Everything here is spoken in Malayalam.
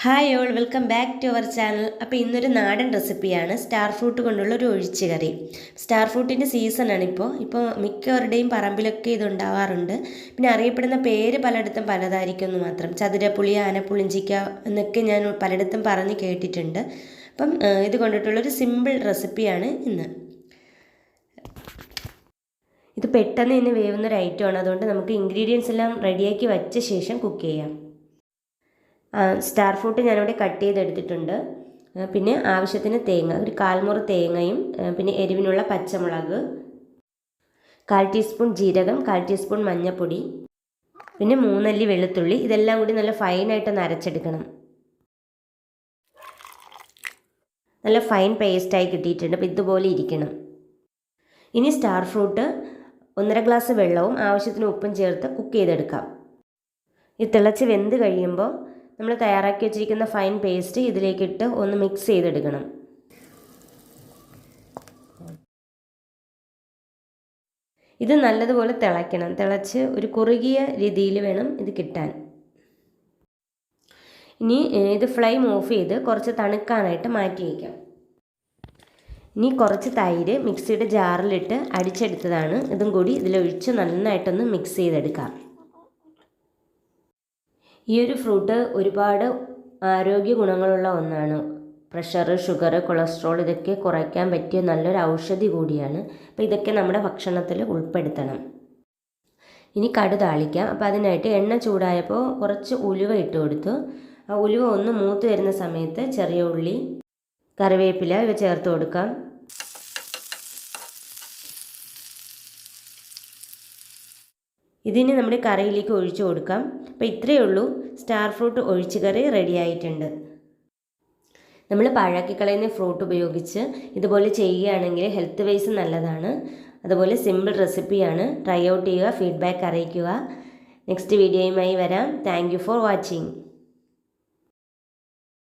Hi all welcome back to our channel അപ്പോൾ ഇന്നൊരു നാടൻ റെസിപ്പിയാണ് സ്റ്റാർ ഫ്രൂട്ട് കൊണ്ടുള്ള ഒരു ഒഴിച്ച് കറി. സ്റ്റാർ ഫ്രൂട്ടിന്റെ സീസണാണ് ഇപ്പോൾ ഇപ്പോൾ മിക്കവരുടെയും പറമ്പിലൊക്കെ ഇതുണ്ടാവാറുണ്ട് പിന്നെ അറിയപ്പെടുന്ന പേര് പലയിടത്തും പലതായിരിക്കും എന്ന് മാത്രം. ചതുരപ്പുളി ആനപ്പുളിഞ്ചിക്ക എന്നൊക്കെ ഞാൻ പലയിടത്തും പറഞ്ഞ് കേട്ടിട്ടുണ്ട്. അപ്പം ഇത് കൊണ്ടിട്ടുള്ളൊരു സിമ്പിൾ റെസിപ്പിയാണ് ഇന്ന്. ഇത് പെട്ടെന്ന് തന്നെ വേവുന്ന ഒരു ഐറ്റമാണ് അതുകൊണ്ട് നമുക്ക് ഇൻഗ്രീഡിയൻസ് എല്ലാം റെഡിയാക്കി വച്ച ശേഷം കുക്ക് ചെയ്യാം. സ്റ്റാർ ഫ്രൂട്ട് ഞാനിവിടെ കട്ട് ചെയ്തെടുത്തിട്ടുണ്ട്. പിന്നെ ആവശ്യത്തിന് തേങ്ങ ഒരു കാൽമുറി തേങ്ങയും പിന്നെ എരിവിനുള്ള പച്ചമുളക് കാൽ ടീസ്പൂൺ ജീരകം കാൽ ടീസ്പൂൺ മഞ്ഞൾപ്പൊടി പിന്നെ മൂന്നല്ലി വെളുത്തുള്ളി ഇതെല്ലാം കൂടി നല്ല ഫൈനായിട്ടൊന്ന് അരച്ചെടുക്കണം നല്ല ഫൈൻ പേസ്റ്റായി കിട്ടിയിട്ടുണ്ട് അപ്പോൾ ഇതുപോലെ ഇരിക്കണം. ഇനി സ്റ്റാർ ഫ്രൂട്ട് ഒന്നര ഗ്ലാസ് വെള്ളവും ആവശ്യത്തിന് ഉപ്പും ചേർത്ത് കുക്ക് ചെയ്തെടുക്കാം. ഇത് തിളച്ച് വെന്ത് കഴിയുമ്പോൾ നമ്മൾ തയ്യാറാക്കി വെച്ചിരിക്കുന്ന ഫൈൻ പേസ്റ്റ് ഇതിലേക്കിട്ട് ഒന്ന് മിക്സ് ചെയ്തെടുക്കണം. ഇത് നല്ലതുപോലെ തിളയ്ക്കണം. തിളച്ച് ഒരു കുറുകിയ രീതിയിൽ വേണം ഇത് കിട്ടാൻ. ഇനി ഇത് ഫ്ലെയിം ഓഫ് ചെയ്ത് കുറച്ച് തണുക്കാനായിട്ട് മാറ്റി വയ്ക്കാം ഇനി കുറച്ച് തൈര് മിക്സിയുടെ ജാറിലിട്ട് അടിച്ചെടുത്തതാണ്. ഇതും കൂടി ഇതിലൊഴിച്ച് നന്നായിട്ടൊന്ന് മിക്സ് ചെയ്തെടുക്കാം. ഈ ഒരു ഫ്രൂട്ട് ഒരുപാട് ആരോഗ്യ ഗുണങ്ങളുള്ള ഒന്നാണ്. പ്രഷർ ഷുഗർ കൊളസ്ട്രോൾ ഇതൊക്കെ കുറയ്ക്കാൻ പറ്റിയ നല്ലൊരു ഔഷധി കൂടിയാണ്. അപ്പോൾ ഇതൊക്കെ നമ്മുടെ ഭക്ഷണത്തിൽ ഉൾപ്പെടുത്തണം. ഇനി കടു താളിക്കാം. അപ്പോൾ അതിനായിട്ട് എണ്ണ ചൂടായപ്പോൾ കുറച്ച് ഉലുവ ഇട്ട് കൊടുത്തു. ആ ഉലുവ ഒന്ന് മൂത്ത് വരുന്ന സമയത്ത് ചെറിയ ഉള്ളി കറിവേപ്പില ഇവ ചേർത്ത് കൊടുക്കാം. ഇതിന് നമ്മൾ കറിയിലേക്ക് ഒഴിച്ചു കൊടുക്കാം. അപ്പോൾ ഇത്രയേ ഉള്ളൂ. സ്റ്റാർ ഫ്രൂട്ട് ഒഴിച്ച് കറി റെഡി ആയിട്ടുണ്ട്. നമ്മൾ പാഴാക്കി കളയുന്ന ഫ്രൂട്ട് ഉപയോഗിച്ച് ഇതുപോലെ ചെയ്യുകയാണെങ്കിൽ ഹെൽത്ത് വൈസ് നല്ലതാണ്. അതുപോലെ സിമ്പിൾ റെസിപ്പിയാണ് ട്രൈ ഔട്ട് ചെയ്യുക ഫീഡ്ബാക്ക് അറിയിക്കുക. നെക്സ്റ്റ് വീഡിയോയുമായി വരാം. Thank for watching